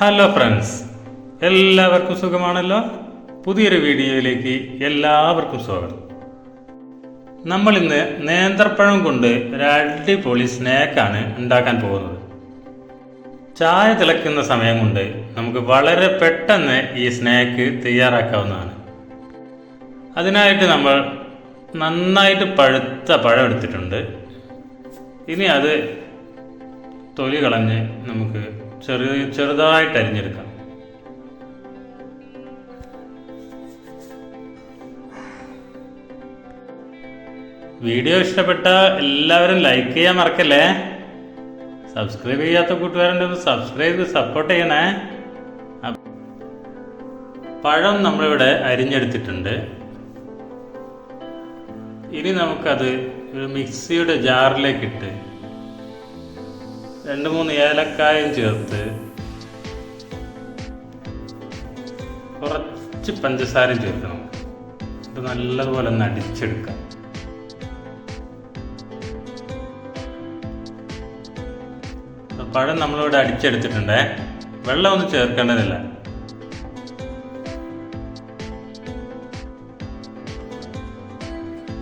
Hello friends എല്ലാവർക്കും സുഖമാണല്ലോ? പുതിയൊരു വീഡിയോയിലേക്ക് എല്ലാവർക്കും സ്വാഗതം. നമ്മൾ ഇന്ന് നേന്ത്രപ്പഴം കൊണ്ട് ഒരു അടിപൊളി സ്നാക്കാണ് ഉണ്ടാക്കാൻ പോകുന്നത്. ചായ തിളക്കുന്ന സമയം കൊണ്ട് നമുക്ക് വളരെ പെട്ടെന്ന് ഈ സ്നാക്ക് തയ്യാറാക്കാവുന്നതാണ്. അതിനായിട്ട് നമ്മൾ നന്നായിട്ട് പഴുത്ത പഴം എടുത്തിട്ടുണ്ട്. ഇനി അത് തൊലി കളഞ്ഞ് നമുക്ക് ചെറു ചെറുതായിട്ട് അരിഞ്ഞെടുക്കാം. വീഡിയോ ഇഷ്ടപ്പെട്ട എല്ലാവരും ലൈക്ക് ചെയ്യാൻ മറക്കല്ലേ? സബ്സ്ക്രൈബ് ചെയ്യാത്ത കൂട്ടുകാരുണ്ടെങ്കിൽ സബ്സ്ക്രൈബ് സപ്പോർട്ട് ചെയ്യണേ. പഴം നമ്മളിവിടെ അരിഞ്ഞെടുത്തിട്ടുണ്ട്. ഇനി നമുക്കത് ഒരു മിക്സിയുടെ ജാറിലേക്ക് ഇട്ട് രണ്ട് മൂന്ന് ഏലക്കായും ചേർത്ത് കുറച്ച് പഞ്ചസാരയും ചേർക്കണം ഇത് നല്ലതുപോലെ ഒന്ന് അടിച്ചെടുക്കാം. പഴം നമ്മളിവിടെ അടിച്ചെടുത്തിട്ടുണ്ടേ. വെള്ളം ഒന്നും ചേർക്കേണ്ടതില്ല.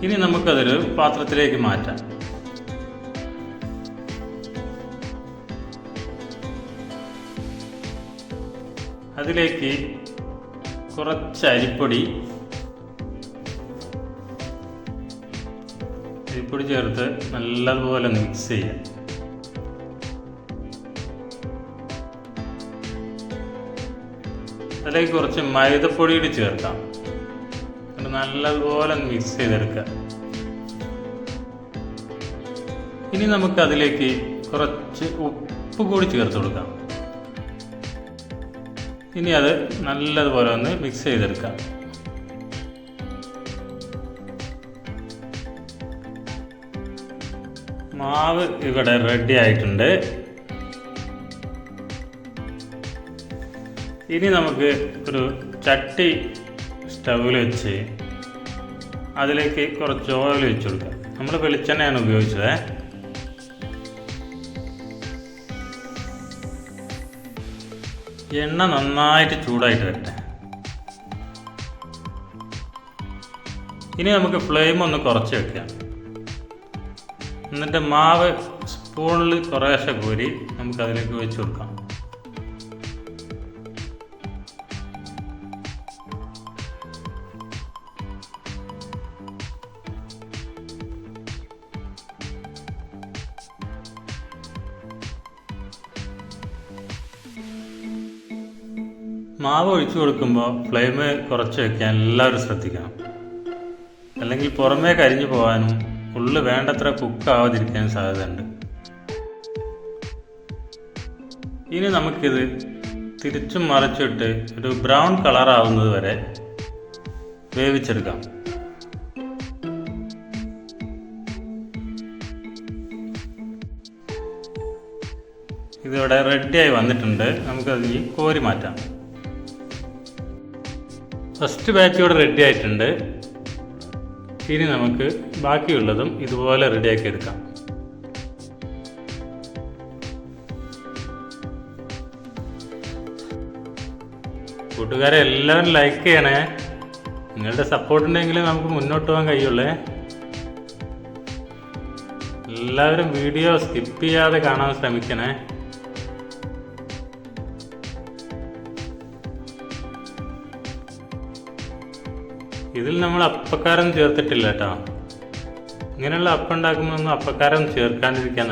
ഇനി നമുക്കതൊരു പാത്രത്തിലേക്ക് മാറ്റാം. അതിലേക്ക് കുറച്ച് അരിപ്പൊടി അരിപ്പൊടി ചേർത്ത് നല്ലതുപോലെ മിക്സ് ചെയ്യാം. അതിലേക്ക് കുറച്ച് മൈദപ്പൊടി കൂടി ചേർക്കാം. നല്ലതുപോലെ മിക്സ് ചെയ്തെടുക്കാം ഇനി നമുക്ക് അതിലേക്ക് കുറച്ച് ഉപ്പ് കൂടി ചേർത്ത് കൊടുക്കാം. ഇനി അത് നല്ലതുപോലെ ഒന്ന് മിക്സ് ചെയ്തെടുക്കാം. മാവ് ഇവിടെ റെഡി ആയിട്ടുണ്ട്. ഇനി നമുക്ക് ഒരു ചട്ടി സ്റ്റൗവിൽ വെച്ച് അതിലേക്ക് കുറച്ച് ഓയിൽ വെച്ച് കൊടുക്കാം. നമ്മൾ വെളിച്ചെണ്ണയാണ് ഉപയോഗിച്ചത്. എണ്ണ നന്നായിട്ട് ചൂടായിട്ട് വരട്ടെ. ഇനി നമുക്ക് ഫ്ലെയിം ഒന്ന് കുറച്ച് വെക്കാം. എന്നിട്ട് മാവ് സ്പൂണിൽ കുറേശ്ശെ കോരി നമുക്കതിലേക്ക് വെച്ച് കൊടുക്കാം. മാവ് ഒഴിച്ചു കൊടുക്കുമ്പോൾ ഫ്ലെയിം കുറച്ച് വെക്കാൻ എല്ലാവരും ശ്രദ്ധിക്കണം. അല്ലെങ്കിൽ പുറമേ കരിഞ്ഞു പോകാനും ഉള്ളു വേണ്ടത്ര കുക്ക് ആവാതിരിക്കാനും സാധ്യതയുണ്ട്. ഇനി നമുക്കിത് തിരിച്ചും മറിച്ചിട്ട് ഒരു ബ്രൗൺ കളർ ആവുന്നത് വരെ വേവിച്ചെടുക്കാം. ഇതിവിടെ റെഡിയായി വന്നിട്ടുണ്ട്. നമുക്കത് കോരി മാറ്റാം. ഫസ്റ്റ് ബാച്ച് ഇവിടെ റെഡി ആയിട്ടുണ്ട്. ഇനി നമുക്ക് ബാക്കിയുള്ളതും ഇതുപോലെ റെഡിയാക്കി എടുക്കാം. കൂട്ടുകാരെ എല്ലാവരും ലൈക്ക് ചെയ്യണേ. നിങ്ങളുടെ സപ്പോർട്ട് ഉണ്ടെങ്കിൽ നമുക്ക് മുന്നോട്ട് പോകാൻ കഴിയുള്ളേ. എല്ലാവരും വീഡിയോ സ്കിപ്പ് ചെയ്യാതെ കാണാൻ ശ്രമിക്കണേ. ഇതിൽ നമ്മൾ അപ്പക്കാരം ചേർത്തിട്ടില്ല കേട്ടോ ഇങ്ങനെയുള്ള അപ്പം ഉണ്ടാക്കുമ്പോൾ ഒന്നും അപ്പക്കാരം ചേർക്കാണ്ടിരിക്കാൻ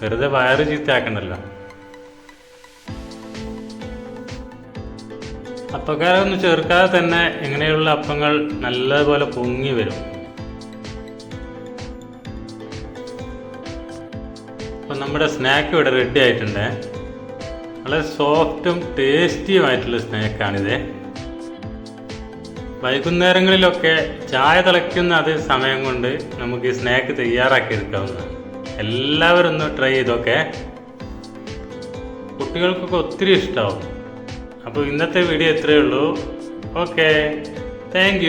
വെറുതെ വയറ് ചീത്തയാക്കണ്ടല്ലോ. അപ്പക്കാരം ഒന്നും ചേർക്കാതെ തന്നെ ഇങ്ങനെയുള്ള അപ്പങ്ങൾ നല്ലതുപോലെ പൊങ്ങി വരും. അപ്പം നമ്മുടെ സ്നാക്ക് ഇവിടെ റെഡി ആയിട്ടുണ്ട്. വളരെ സോഫ്റ്റും ടേസ്റ്റിയുമായിട്ടുള്ള സ്നാക്കാണിത്. വൈകുന്നേരങ്ങളിലൊക്കെ ചായ തിളയ്ക്കുന്ന അതേ സമയം കൊണ്ട് നമുക്ക് ഈ സ്നാക്ക് തയ്യാറാക്കി എടുക്കാവുന്നതാണ്. എല്ലാവരും ഒന്ന് ട്രൈ ചെയ്തൊക്കെ കുട്ടികൾക്കൊക്കെ ഒത്തിരി ഇഷ്ടമാവും അപ്പോൾ ഇന്നത്തെ വീഡിയോ ഇത്രയേ ഉള്ളൂ. Okay thank